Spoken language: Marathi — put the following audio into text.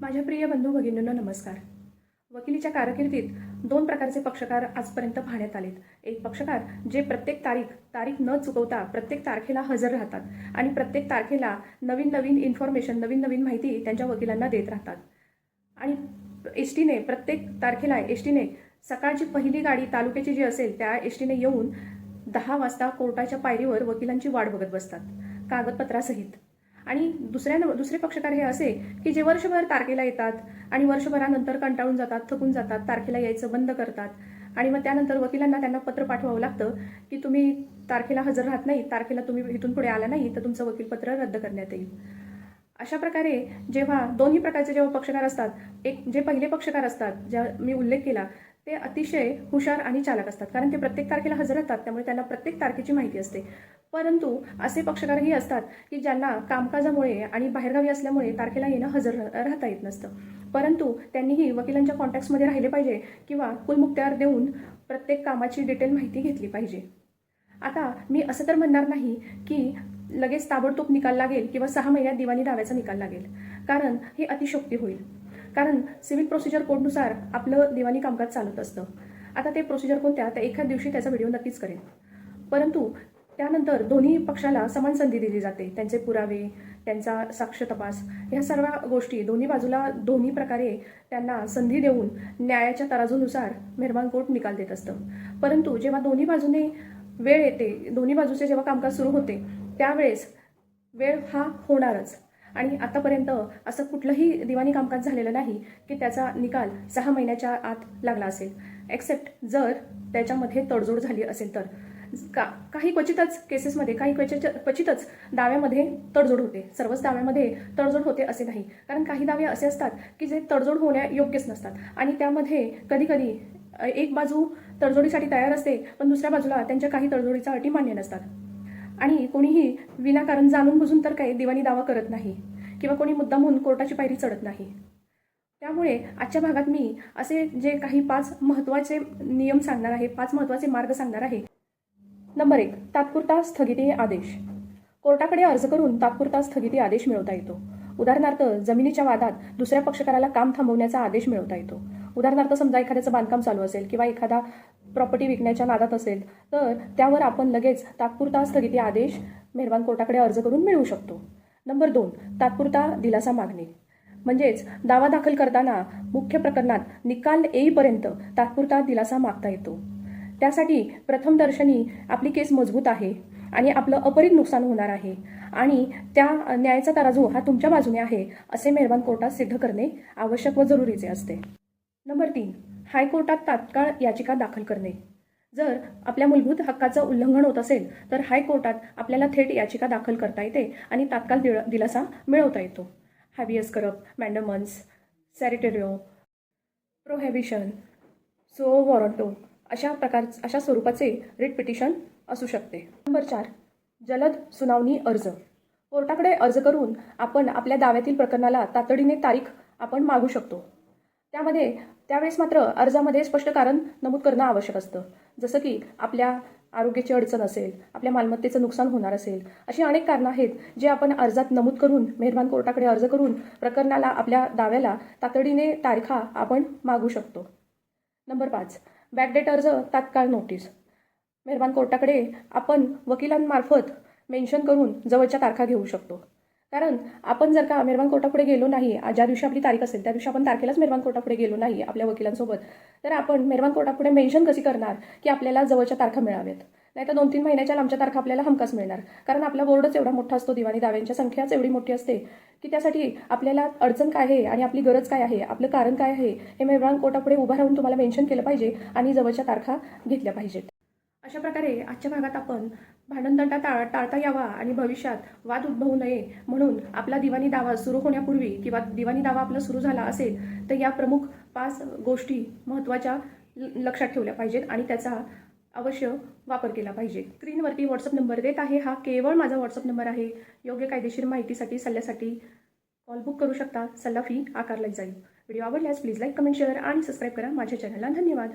माझ्या प्रिय बंधू भगिनींना नमस्कार. वकिलीच्या कारकिर्दीत दोन प्रकारचे पक्षकार आजपर्यंत पाहण्यात आलेत. एक पक्षकार जे प्रत्येक तारीख तारीख न चुकवता प्रत्येक तारखेला हजर राहतात आणि प्रत्येक तारखेला नवीन नवीन इन्फॉर्मेशन नवीन नवीन माहिती त्यांच्या वकिलांना देत राहतात. आणि एस टीने प्रत्येक तारखेला एस टीने सकाळची पहिली गाडी तालुक्याची जी असेल त्या एस टीने येऊन दहा वाजता कोर्टाच्या पायरीवर वकिलांची वाट बघत बसतात. कागदपत्रासहित. आणि दुसऱ्या दुसरे पक्षकार हे असे की जे वर्षभर तारखेला येतात आणि वर्षभरानंतर कंटाळून जातात थकून जातात तारखेला यायचं बंद करतात. आणि मग त्यानंतर वकिलांना त्यांना पत्र पाठवावं लागतं की तुम्ही तारखेला हजर राहत नाही तारखेला तुम्ही इथून पुढे आला नाही तर तुमचं वकीलपत्र रद्द करण्यात येईल. अशा प्रकारे जेव्हा दोन्ही प्रकारचे जेव्हा पक्षकार असतात एक जे पहिले पक्षकार असतात ज्या मी उल्लेख केला ते अतिशय हुशार आणि चालक असतात. कारण ते प्रत्येक तारखेला हजर राहतात त्यामुळे त्यांना प्रत्येक तारखेची माहिती असते. परंतु असे पक्षकारही असतात की ज्यांना कामकाजामुळे आणि बाहेरगावी असल्यामुळे तारखेला येणं हजर राहता येत नसतं. परंतु त्यांनीही वकिलांच्या कॉन्टॅक्ट्समध्ये राहिले पाहिजे किंवा कुलमुक्त्यावर देऊन प्रत्येक कामाची डिटेल माहिती घेतली पाहिजे. आता मी असं तर म्हणणार नाही की लगेच ताबडतोब निकाल लागेल किंवा सहा महिन्यात दिवाणी दाव्याचा निकाल लागेल. कारण हे अतिशोक्ती होईल. कारण सिव्हिल प्रोसिजर कोडनुसार आपलं दिवाणी कामकाज चालत असतं. आता ते प्रोसिजर कोणत्या? त्या एखाद दिवशी त्याचा व्हिडिओ नक्कीच करेन. परंतु त्यानंतर दोन्ही पक्षाला समान संधी दिली जाते. त्यांचे पुरावे त्यांचा साक्ष तपास ह्या सर्व गोष्टी दोन्ही बाजूला दोन्ही प्रकारे त्यांना संधी देऊन न्यायाच्या तराजूनुसार मेहरबान कोर्ट निकाल देत असतं. परंतु जेव्हा दोन्ही बाजूने वेळ येते दोन्ही बाजूचे जेव्हा कामकाज सुरू होते त्यावेळेस वेळ हा होणारच. आणि आतापर्यंत असं कुठलंही दिवाणी कामकाज झालेलं नाही की त्याचा निकाल सहा महिन्याच्या आत लागला असेल. एक्सेप्ट जर त्याच्यामध्ये तडजोड झाली असेल तर. का काही क्वचितच केसेसमध्ये काही क्वचित क्वचितच दाव्यामध्ये तडजोड होते. सर्वच दाव्यामध्ये तडजोड होते असे नाही. कारण काही दावे असे असतात की जे तडजोड होण्या योग्यच नसतात. आणि त्यामध्ये कधीकधी एक बाजू तडजोडीसाठी तयार असते पण दुसऱ्या बाजूला त्यांच्या काही तडजोडीचा अटी मान्य नसतात. आणि कोणीही विनाकारण जाणून बुजून तर काही दिवाणी दावा करत नाही किंवा कोणी मुद्दामून कोर्टाची पायरी चढत नाही. त्यामुळे आजच्या भागात मी असे जे काही पाच महत्त्वाचे नियम सांगणार आहे पाच महत्त्वाचे मार्ग सांगणार आहे नंबर एक तात्पुरता स्थगिती आदेश. कोर्टाकडे अर्ज करून तात्पुरता स्थगिती आदेश मिळवता येतो. उदाहरणार्थ जमिनीच्या वादात दुसऱ्या पक्षकाराला काम थांबवण्याचा आदेश मिळवता येतो. उदाहरणार्थ समजा एखाद्याचं बांधकाम चालू असेल किंवा एखादा प्रॉपर्टी विकण्याच्या नादात असेल तर त्यावर आपण लगेच तात्पुरता स्थगिती आदेश मेहरबान कोर्टाकडे अर्ज करून मिळवू शकतो. नंबर दोन तात्पुरता दिलासा मागणे. म्हणजेच दावा दाखल करताना मुख्य प्रकरणात निकाल येईपर्यंत तात्पुरता दिलासा मागता येतो. त्यासाठी प्रथमदर्शनी आपली केस मजबूत आहे आणि आपलं अपरित नुकसान होणार आहे. आणि त्या न्यायाचा तराजू हा तुमच्या बाजूने आहे असे मेहरबान कोर्टात सिद्ध करणे आवश्यक व जरुरीचे असते. नंबर तीन. हायकोर्टात तात्काळ याचिका दाखल करणे. जर आपल्या मूलभूत हक्काचं उल्लंघन होत असेल तर हायकोर्टात आपल्याला थेट याचिका दाखल करता येते आणि तात्काळ दिल दिलासा मिळवता येतो. हॅबियस करप मॅन्डमन्स सॅरिटेरिओ प्रोहेबिशन सो वॉरंटो अशा प्रकार अशा स्वरूपाचे रिट पिटिशन असू शकते. नंबर चार जलद सुनावणी अर्ज. कोर्टाकडे अर्ज करून आपण आपल्या दाव्यातील प्रकरणाला तातडीने तारीख आपण मागू शकतो. त्यामध्ये त्यावेळेस मात्र अर्जामध्ये स्पष्ट कारण नमूद करणं आवश्यक असतं. जसं की आपल्या आरोग्याची अडचण असेल आपल्या मालमत्तेचं नुकसान होणार असेल अशी अनेक कारणं आहेत जे आपण अर्जात नमूद करून मेहरबान कोर्टाकडे अर्ज करून प्रकरणाला आपल्या दाव्याला तातडीने तारखा आपण मागू शकतो. नंबर पाच बॅकडेट अर्ज तात्काळ नोटीस. मेहरबान कोर्टाकडे आपण वकिलांमार्फत मेन्शन करून जवळच्या तारखा घेऊ शकतो. कारण आपण जर का मेहरबान कोर्टापुढे गेलो नाही ज्या दिवशी आपली तारीख असेल त्या दिवशी आपण तारखेलाच मेहरबान कोर्टापुढे गेलो नाही आपल्या वकिलांसोबत तर आपण मेहरबान कोर्टापुढे मेन्शन कशी करणार की आपल्याला जवळच्या तारखा मिळाव्यात? नाही तर दोन तीन महिन्याच्या लांबच्या तारखा आपल्याला हमखास मिळणार. कारण आपला बोर्डच एवढा मोठा असतो दिवाणी दाव्यांच्या संख्याच एवढी मोठी असते की त्यासाठी आपल्याला अडचण काय आहे आणि आपली गरज काय आहे आपलं कारण काय आहे हे मेहरबान कोर्टापुढे उभं राहून तुम्हाला मेन्शन केलं पाहिजे आणि जवळच्या तारखा घेतल्या पाहिजेत. अशा प्रकारे आजच्या भागात आपण भांडणतंटा टाळ टाळता यावा आणि भविष्यात वाद उद्भवू नये म्हणून आपला दिवाणी दावा सुरू होण्यापूर्वी किंवा दिवाणी दावा आपला सुरू झाला असेल तर या प्रमुख पाच गोष्टी महत्त्वाच्या ल- लक्षात ठेवल्या पाहिजेत आणि त्याचा अवश्य वापर केला पाहिजे. स्क्रीनवरती व्हॉट्सअप नंबर देत आहे. हा केवळ माझा व्हॉट्सअप नंबर आहे. योग्य कायदेशीर माहितीसाठी सल्ल्यासाठी कॉल बुक करू शकता. सल्ला फी आकारला जाईल. व्हिडिओ आवडल्यास प्लीज लाईक कमेंट शेअर आणि सबस्क्राईब करा. माझ्या चॅनलला धन्यवाद.